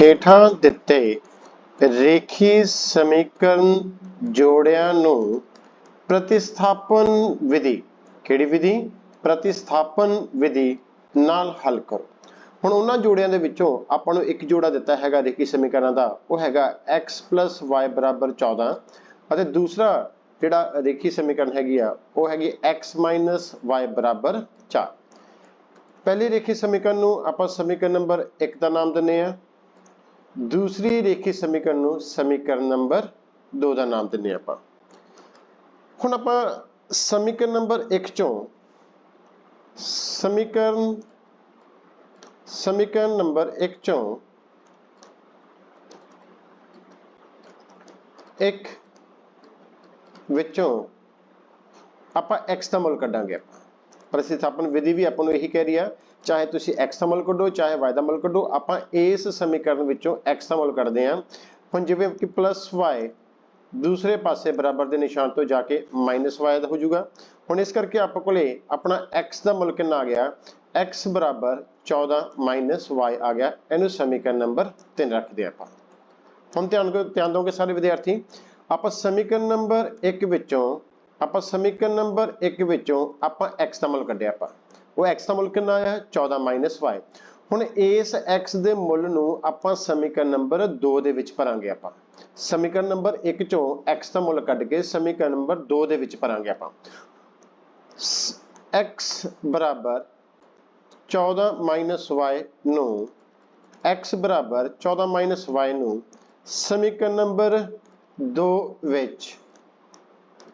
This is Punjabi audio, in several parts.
ਹੇਠਾਂ ਦਿੱਤੇ ਰੇਖੀ ਸਮੀਕਰਨ ਜੋੜਿਆਂ ਨੂੰ ਪ੍ਰਤਿਸਥਾਪਨ ਵਿਧੀ, ਕਿਹੜੀ ਵਿਧੀ? ਪ੍ਰਤਿਸਥਾਪਨ ਵਿਧੀ ਨਾਲ ਹੱਲ ਕਰੋ। ਹੁਣ ਉਹਨਾਂ ਜੋੜਿਆਂ ਦੇ ਵਿੱਚੋਂ ਆਪਾਂ ਨੂੰ ਇੱਕ ਜੋੜਾ ਦਿੱਤਾ ਹੈਗਾ ਰੇਖੀ ਸਮੀਕਰਨਾਂ ਦਾ, ਉਹ ਹੈਗਾ x y 14 ਅਤੇ ਦੂਸਰਾ ਜਿਹੜਾ ਰੇਖੀ ਸਮੀਕਰਨ ਹੈਗੀ ਆ, ਉਹ ਹੈਗੀ x y 4 ਪਹਿਲੀ ਰੇਖੀ ਸਮੀਕਰਨ ਨੂੰ ਆਪਾਂ ਸਮੀਕਰਨ ਨੰਬਰ 1 ਦਾ ਨਾਮ ਦਿੰਨੇ ਆ ਦੂਸਰੀ ਰੇਖੀ ਸਮੀਕਰਨ ਨੂੰ ਸਮੀਕਰਨ ਨੰਬਰ 2 ਦਾ ਨਾਮ ਦਿੰਨੇ ਆਪਾਂ। ਹੁਣ ਆਪਾਂ ਸਮੀਕਰਨ ਨੰਬਰ 1 ਚੋਂ ਸਮੀਕਰਨ ਸਮੀਕਰਨ ਨੰਬਰ 1 ਚੋਂ ਇੱਕ ਵਿੱਚੋਂ ਆਪਾਂ x ਦਾ ਮੁੱਲ ਕੱਢਾਂਗੇ ਆਪਾਂ। ਪ੍ਰਤਿਸਥਾਪਨ ਵਿਧੀ ਵੀ ਆਪਾਂ ਨੂੰ ਇਹੀ ਕਹਿ ਰਹੀ ਆ, ਚਾਹੇ ਤੁਸੀਂ x ਦਾ ਮੁੱਲ ਕੱਢੋ, ਚਾਹੇ y ਦਾ ਮੁੱਲ ਕੱਢੋ, ਆਪਾਂ ਇਸ ਸਮੀਕਰਨ ਵਿੱਚੋਂ x ਦਾ ਮੁੱਲ ਕੱਢਦੇ ਹਾਂ। ਹੁਣ ਜਿਵੇਂ ਕਿ y ਦੂਸਰੇ ਪਾਸੇ ਬਰਾਬਰ ਦੇ ਨਿਸ਼ਾਨ ਤੋਂ ਜਾ ਕੇ y ਦਾ ਹੋ ਜਾਊਗਾ। ਹੁਣ ਇਸ ਕਰਕੇ ਆਪਾਂ ਕੋਲੇ ਆਪਣਾ x ਦਾ ਮੁੱਲ ਕਿੰਨਾ ਆ ਗਿਆ? x ਬਰਾਬਰ 14 y ਆ ਗਿਆ। ਇਹਨੂੰ ਸਮੀਕਰਨ ਨੰਬਰ 3 ਰੱਖਦੇ ਆਪਾਂ। ਹੁਣ ਧਿਆਨ ਧਿਆਨ ਦਿਓਗੇ ਸਾਰੇ ਵਿਦਿਆਰਥੀ, ਆਪਾਂ ਸਮੀਕਰਨ ਨੰਬਰ 1 ਵਿੱਚੋਂ ਆਪਾਂ ਸਮੀਕਰਨ ਨੰਬਰ 1 ਵਿੱਚੋਂ ਆਪਾਂ x ਦਾ ਮੁੱਲ ਕੱਢਿਆ ਆਪਾਂ। ਉਹ x ਦਾ ਮੁੱਲ ਕਿੰਨਾ ਆਇਆ? 14 y ਹੁਣ ਇਸ x ਦੇ ਮੁੱਲ ਨੂੰ ਆਪਾਂ ਸਮੀਕਰਨ ਨੰਬਰ 2 ਦੇ ਵਿੱਚ ਭਰਾਂਗੇ ਆਪਾਂ। ਸਮੀਕਰਨ ਨੰਬਰ 1 ਚੋਂ x ਦਾ ਮੁੱਲ ਕੱਢ ਕੇ ਸਮੀਕਰਨ ਨੰਬਰ 2 ਦੇ ਵਿੱਚ ਭਰਾਂਗੇ ਆਪਾਂ। x ਬਰਾਬਰ 14 y ਨੂੰ, x ਬਰਾਬਰ 14 y ਨੂੰ ਸਮੀਕਰਨ ਨੰਬਰ 2 ਵਿੱਚ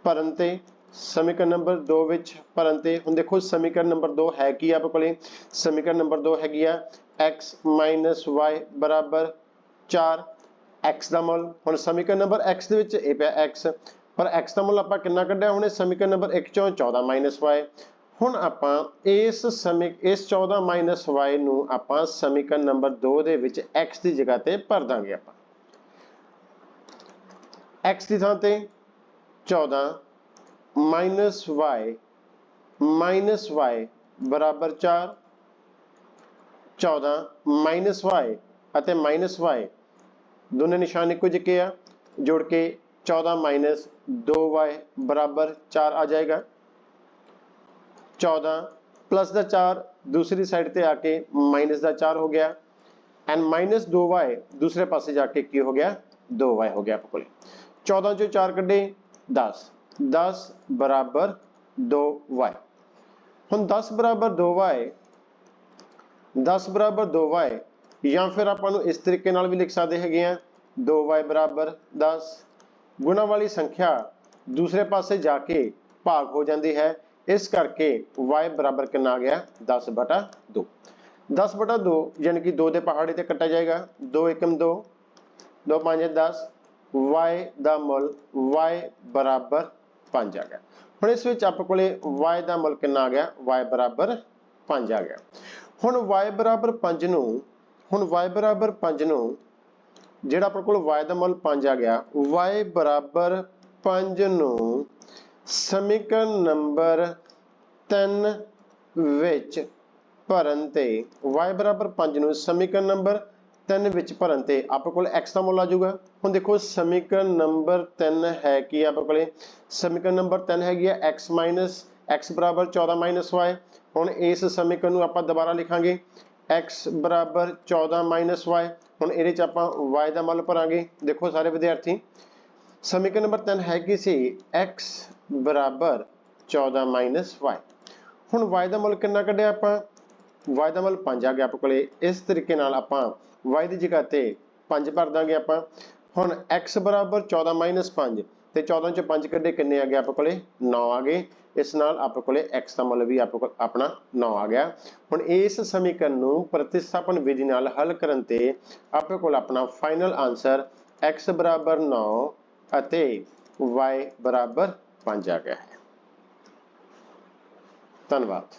ਭਰਨ ਤੇ ਸਮੀਕਰਨ ਨੰਬਰ 2 ਵਿੱਚ ਭਰਨ ਤੇ, ਹੁਣ ਦੇਖੋ ਸਮੀਕਰਨ ਨੰਬਰ 2 ਹੈ ਕੀ ਆ ਆਪਣੇ ਕੋਲੇ? ਸਮੀਕਰਨ ਨੰਬਰ 2 ਹੈਗੀ ਆ x y ਬਰਾਬਰ 4 x ਦਾ ਮੁੱਲ। ਹੁਣ ਸਮੀਕਰਨ ਨੰਬਰ x ਦੇ ਵਿੱਚ ਇਹ ਪਿਆ x, ਪਰ x ਦਾ ਮੁੱਲ ਆਪਾਂ ਕਿੰਨਾ ਕੱਢਿਆ ਹੁਣ? ਸਮੀਕਰਨ ਨੰਬਰ 1 ਚੋਂ 14 y ਹੁਣ ਆਪਾਂ ਇਸ ਸਮੀ, ਇਸ 14 y ਨੂੰ ਆਪਾਂ ਸਮੀਕਰਨ ਨੰਬਰ 2 ਦੇ ਵਿੱਚ x ਦੀ ਜਗ੍ਹਾ ਤੇ ਭਰ ਦਾਂਗੇ ਆਪਾਂ। x ਦੀ ਥਾਂ ਤੇ 14 ਮਾਈਨਸ y ਮਾਈਨਸ y ਬਰਾਬਰ 4 14 ਮਾਈਨਸ y ਅਤੇ ਮਾਈਨਸ y ਦੋਨੇ ਨਿਸ਼ਾਨ ਇੱਕੋ ਜਿਹੇ ਆ, ਜੋੜ ਕੇ 14 minus 2y ਬਰਾਬਰ 4 ਆ ਜਾਏਗਾ। 14 ਪਲੱਸ ਦਾ 4 ਦੂਸਰੀ ਸਾਈਡ ਤੇ ਆ ਕੇ ਮਾਈਨਸ ਦਾ 4 ਹੋ ਗਿਆ। ਐਂਡ ਮਾਈਨਸ 2y ਦੂਸਰੇ ਪਾਸੇ ਜਾ ਕੇ ਕੀ ਹੋ ਗਿਆ? 2y ਹੋ ਗਿਆ ਆਪਣੇ ਕੋਲੇ। 14 ਚੋਂ 4 ਕੱਢੇ 10 10 ਬਰਾਬਰ 2y ਹੁਣ 10 ਬਰਾਬਰ 2y 10 ਬਰਾਬਰ 2y ਜਾਂ ਫਿਰ ਆਪਾਂ ਨੂੰ ਇਸ ਤਰੀਕੇ ਨਾਲ ਵੀ ਲਿਖ ਸਕਦੇ ਹੈਗੇ ਆ 2y ਬਰਾਬਰ 10 ਗੁਣਾ ਵਾਲੀ ਸੰਖਿਆ ਦੂਸਰੇ ਪਾਸੇ ਜਾ ਕੇ ਭਾਗ ਹੋ ਜਾਂਦੀ ਹੈ, ਇਸ ਕਰਕੇ y ਬਰਾਬਰ ਕਿੰਨਾ ਆ ਗਿਆ? 10 ਬਟਾ 2 10 ਬਟਾ 2 ਯਾਨੀ ਕਿ 2 ਦੇ ਪਹਾੜੇ ਤੇ ਕੱਟਿਆ ਜਾਏਗਾ। 2 1 2 2 5 10 y ਦਾ ਮੁੱਲ y ਬਰਾਬਰ 5 ਆ ਗਿਆ। ਹੁਣ ਇਸ ਵਿੱਚ ਆਪਣੇ ਕੋਲੇ y ਦਾ ਮੁੱਲ ਕਿੰਨਾ ਆ ਗਿਆ? y ਬਰਾਬਰ 5 ਆ ਗਿਆ। ਹੁਣ y ਬਰਾਬਰ 5 ਨੂੰ, ਹੁਣ y ਬਰਾਬਰ 5 ਨੂੰ ਜਿਹੜਾ ਆਪਣੇ ਕੋਲ y ਦਾ ਮੁੱਲ 5 ਆ ਗਿਆ, y ਬਰਾਬਰ 5 ਨੂੰ ਸਮੀਕਰਨ ਨੰਬਰ 3 ਵਿੱਚ ਭਰਨ ਤੇ y ਬਰਾਬਰ 5 ਨੂੰ ਸਮੀਕਰਨ ਨੰਬਰ 3 ਵਿੱਚ ਭਰਨ ਤੇ ਆਪਣੇ ਕੋਲ x ਦਾ ਮੁੱਲ ਆ ਜਾਊਗਾ। ਹੁਣ ਦੇਖੋ ਸਮੀਕਰਨ ਨੰਬਰ 3 ਹੈ ਕੀ ਆਪਣੇ ਕੋਲੇ? ਸਮੀਕਰਨ ਨੰਬਰ 3 ਹੈਗੀ ਆ x x 14 y ਹੁਣ ਇਸ ਸਮੀਕਰਨ ਨੂੰ ਆਪਾਂ ਦੁਬਾਰਾ ਲਿਖਾਂਗੇ। X ਬਰਾਬਰ 14 y ਹੁਣ ਇਹਦੇ ਚ ਆਪਾਂ y ਦਾ ਮੁੱਲ ਭਰਾਂਗੇ। ਦੇਖੋ ਸਾਰੇ ਵਿਦਿਆਰਥੀ। ਸਮੀਕਰਨ ਨੰਬਰ 3 ਹੈ ਕੀ ਸੀ? X ਬਰਾਬਰ 14 y ਹੁਣ y ਦਾ ਮੁੱਲ ਕਿੰਨਾ ਕੱਢਿਆ ਆਪਾਂ? Y ਦਾ ਮੁੱਲ 5 ਆ ਗਿਆ ਆਪਣੇ ਕੋਲੇ। ਇਸ ਤਰੀਕੇ ਨਾਲ ਆਪਾਂ y ਦੀ ਜਗ੍ਹਾ ਤੇ 5 ਭਰ ਦਾਂਗੇ ਆਪਾਂ। ਹੁਣ x ਬਰਾਬਰ 14 5 ਤੇ 14 ਚੋਂ 5 ਕੱਢੇ ਕਿੰਨੇ ਆ ਗਏ ਆਪਣੇ ਕੋਲੇ? 9 ਆ ਗਏ। ਇਸ ਨਾਲ ਆਪਣੇ ਕੋਲੇ x ਦਾ ਮੁੱਲ ਵੀ ਆਪਣੇ ਕੋਲ ਆਪਣਾ 9 ਆ ਗਿਆ। ਹੁਣ ਇਸ ਸਮੀਕਰਨ ਨੂੰ ਪ੍ਰਤਿਸਥਾਪਨ ਵਿਧੀ ਨਾਲ ਹੱਲ ਕਰਨ ਤੇ ਆਪਣੇ ਕੋਲ ਆਪਣਾ ਫਾਈਨਲ ਆਨਸਰ x ਬਰਾਬਰ 9 ਅਤੇ y ਬਰਾਬਰ 5 ਆ ਗਿਆ ਹੈ। ਧੰਨਵਾਦ।